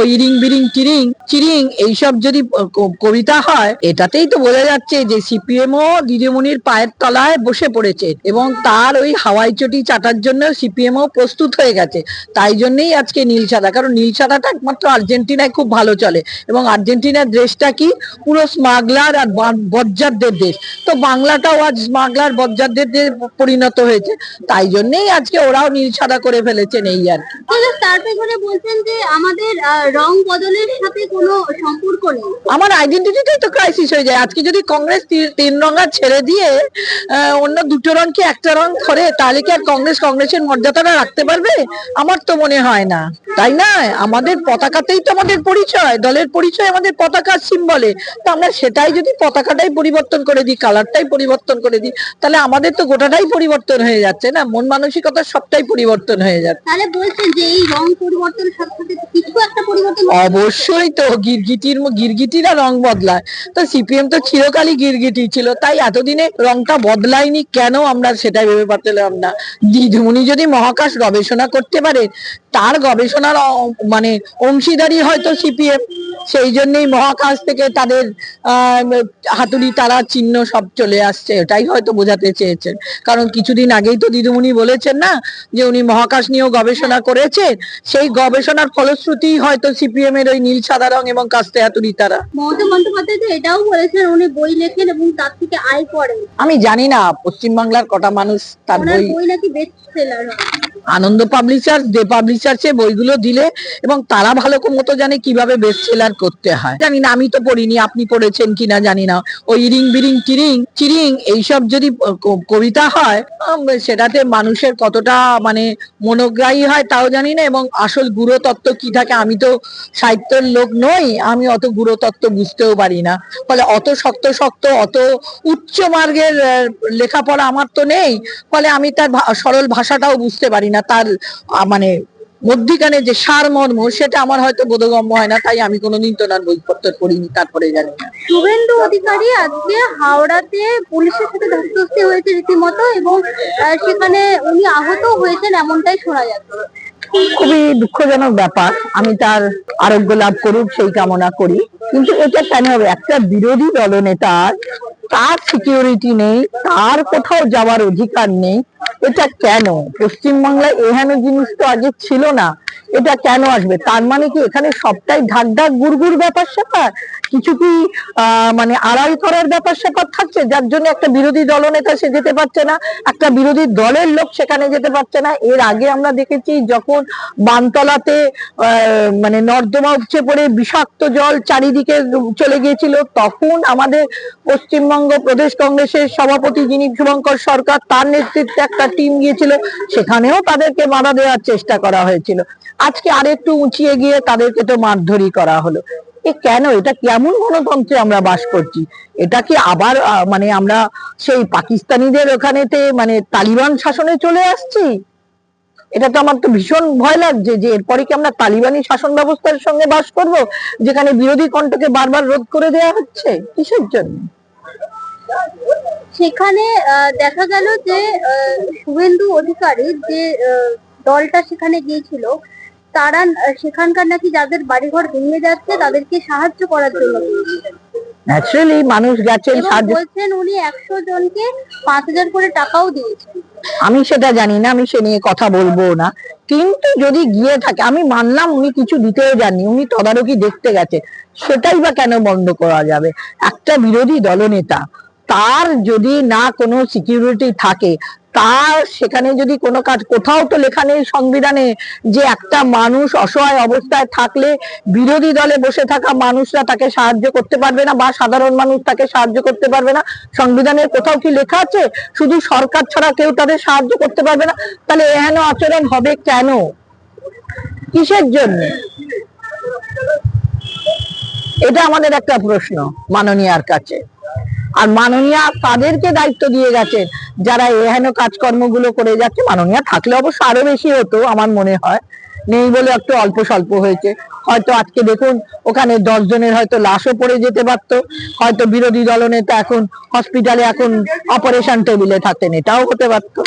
ওই ইরিং বিরিং টিরিং চিরিং, এইসব যদি কবিতা হয়, এটাতেই তো বোঝা যাচ্ছে যে সিপিএম ও দিদিমণির পায়ের তলায় বসে পড়েছে এবং তার ওই হাওয়াই চটি চাটার জন্য সিপিএম ও প্রস্তুত হয়ে গেছে। তাই জন্যই আজকে নীল সাদা, কারণ নীল সাদাটা একমাত্র আর্জেন্টিনায় খুব ভালো চলে এবং আর্জেন্টিনার দেশটা কি পুরো স্মাগলার আর বজ্জারদের দেশ। তো বাংলাটাও আজ স্মাগলার বজ্জারদের পরিণত হয়েছে। তাই জন্যই আজকে ওরাও নীল সাদা করে ফেলেছেন এই আর কি। বলছেন যে আমাদের রং বদলের সাথে কোনো সম্পর্ক নেই। আমার আইডেন্টিটিটাই তো ক্রাইসিস হয়ে যায়। আজকে যদি কংগ্রেস তিন রঙা ছেড়ে দিয়ে অন্য দুটো একটা রং করে তাহলে কি আর কংগ্রেস কংগ্রেসের মর্যাদাটা রাখতে পারবে? আমার তো মনে হয় না। তাই না? আমাদের পতাকাতেই তো আমাদের পরিচয়। দলের পরিচয় আমাদের পতাকার সিম্বলে তো আমরা সেটাই যদি পতাকাটাই পরিবর্তন করে দিই কালারটাই পরিবর্তন করে দিই তাহলে আমাদের তো গোটাটাই পরিবর্তন হয়ে যাচ্ছে না? মন মানসিকতা সবটাই পরিবর্তন হয়ে যাচ্ছে। তাহলে বলছেন যে এই রং পরিবর্তনের অবশ্যই তো, গিরগিটির গিরগিটিরা রং বদলায়। তো সিপিএম তো চিরকালই গিরগিটি ছিল, তাই এতদিনে রংটা বদলায়নি কেন আমরা সেটাই ভেবে পারছিলাম না। দিদিমণি যদি মহাকাশ গবেষণা করতে পারে, তার গবেষণার মানে অংশীদারি হয়তো সিপিএম। সেই জন্যই মহাকাশ থেকে তাদের আহ, হাতুড়ি তারা চিহ্ন সব চলে আসছে। এটাই হয়তো বোঝাতে চেয়েছেন। কারণ কিছুদিন আগেই তো দিদিমণি বলেছেন না যে উনি মহাকাশ নিয়েও গবেষণা করেছেন। সেই গবেষণার ফলশ্রুতি হয়তো সিপিএম এর ওই নীল সাদা রং এবং কাস্তে হাতুড়ি তারা। মমতা বন্দ্যোপাধ্যায় তো এটাও বলেছেন উনি বই লেখেন এবং তার থেকে আয় করেন। আমি জানি না পশ্চিমবাংলার কটা মানুষ তার বই বই নাকি best seller Ananda publishers Dey পাবলিশার্সে বইগুলো দিলে এবং তারা ভালো মতো জানে কীভাবে বেস্ট সেলার করতে হয়। জানি না, আমি তো পড়িনি, আপনি পড়েছেন কিনা জানি না। ওই ইরিং বিরিং টিরিং চিরিং এইসব যদি কবিতা হয় সেটাতে মানুষের কতটা মানে মনোগ্রাহী হয় তাও জানি না এবং আসল গুরুতত্ত্ব কি থাকে, আমি তো সাহিত্যের লোক নই, আমি অত গুরুতত্ত্ব বুঝতেও পারি না। ফলে অত শক্ত শক্ত, অত উচ্চ মার্গের লেখাপড়া আমার তো নেই, ফলে আমি তার সরল ভাষাটাও বুঝতে পারি না, তার মানে মধ্যিখানে যে সারমর্ম সেটা আমার হয়তো বোধগম্য হয় না তাই আমি কোনোদিন তো ওনার বইপত্র পড়িনি তারপরে জানি। না শুভেন্দু অধিকারী আজকে হাওড়াতে পুলিশের সাথে ধস্তাধস্তি হয়েছে রীতিমতো এবং সেখানে উনি আহত হয়েছেন এমনটাই শোনা যাচ্ছে। খুবই দুঃখজনক ব্যাপার। আমি তার আরোগ্য লাভ করুক সেই কামনা করি। কিন্তু এটা কেন হবে? একটা বিরোধী দলনেতার তার সিকিউরিটি নেই তার কোথাও যাওয়ার অধিকার নেই এটা কেন? পশ্চিমবাংলায় এহেন জিনিস তো আগে ছিল না। এটা কেন আসবে? তার মানে কি এখানে সবটাই ঢাক ঢাক গুড়গুড় ব্যাপার স্যাপার? কিছু কি মানে আড়াই করার ব্যাপার স্যাপার থাকছে? যার জন্য একটা বিরোধী দলনেতা সে যেতে পারছে না, একটা বিরোধী দলের লোক সেখানে যেতে পারছে না। এর আগে আমরা দেখেছি যখন বানতলাতে মানে নর্দমা উপচে পড়ে বিষাক্ত জল চারিদিকে চলে গিয়েছিল, তখন আমাদের পশ্চিমবঙ্গ প্রদেশ কংগ্রেসের সভাপতি যিনি শুভঙ্কর সরকার, তার নেতৃত্বে একটা টিম গিয়েছিল, সেখানেও তাদেরকে বাধা দেওয়ার চেষ্টা করা হয়েছিল। আজকে আরেকটু উঁচিয়ে গিয়ে তাদেরকে তো মারধরি করা হলো। এ কেন? এটা কেমন গণতন্ত্রে আমরা বাস করছি? এটা কি আবার মানে আমরা সেই পাকিস্তানিদের ওখানেতে মানে তালিবান শাসনে চলে আসছি? এটা তো আমার তো ভীষণ ভয় লাগছে যে এরপরে কি আমরা তালিবানি শাসন ব্যবস্থার সঙ্গে বাস করব, যেখানে বিরোধী কণ্ঠকে বারবার রোধ করে দেওয়া হচ্ছে? কিসের জন্য? সেখানে দেখা গেল যে শুভেন্দু অধিকারী যে দলটা সেখানে গিয়েছিল তারা সেখানকার নাকি যাদের বাড়িঘর ভেঙে যাচ্ছে তাদেরকে সাহায্য করার জন্য। ন্যাচারালি মানুষ গেছেন বলছেন উনি একশো জনকে পাঁচ হাজার করে টাকাও দিয়েছেন। আমি সেটা জানি না আমি সে নিয়ে কথা বলব না। কিন্তু যদি গিয়ে থাকে আমি মানলাম উনি কিছু দিতেও যাননি উনি তদারকি দেখতে গেছে। সেটাই বা কেন বন্ধ করা যাবে? একটা বিরোধী দলনেতা তার যদি না কোনো সিকিউরিটি থাকে, তার সেখানে যদি কোনো কাজ, কোথাও তো লেখা নেই সংবিধানে যে একটা মানুষ অসহায় অবস্থায় থাকলে বিরোধী দলে বসে থাকা মানুষরা তাকে সাহায্য করতে পারবে না বা সাধারণ মানুষ তাকে সাহায্য করতে পারবে না। সংবিধানের কোথাও কি লেখা আছে? শুধু সরকার ছাড়া কেউ তাদের সাহায্য করতে পারবে না? তাহলে এহেন আচরণ হবে কেন? কিসের জন্য? এটা আমাদের একটা প্রশ্ন মাননীয়ার কাছে। আর মাননীয়া তাদেরকে দায়িত্ব দিয়ে গেছে, যারা এহেন কাজকর্মগুলো করে যাচ্ছে। মাননীয়া থাকলে অবশ্য আরও বেশি হতো, আমার মনে হয়। নেই বলে একটু অল্প স্বল্প হয়েছে। হয়তো আজকে দেখুন, ওখানে দশ জনের হয়তো লাশও পড়ে যেতে পারতো। হয়তো বিরোধী দলনেতা এখন হসপিটালে এখন অপারেশন টেবিলে থাকতেন, এটাও হতে পারতো।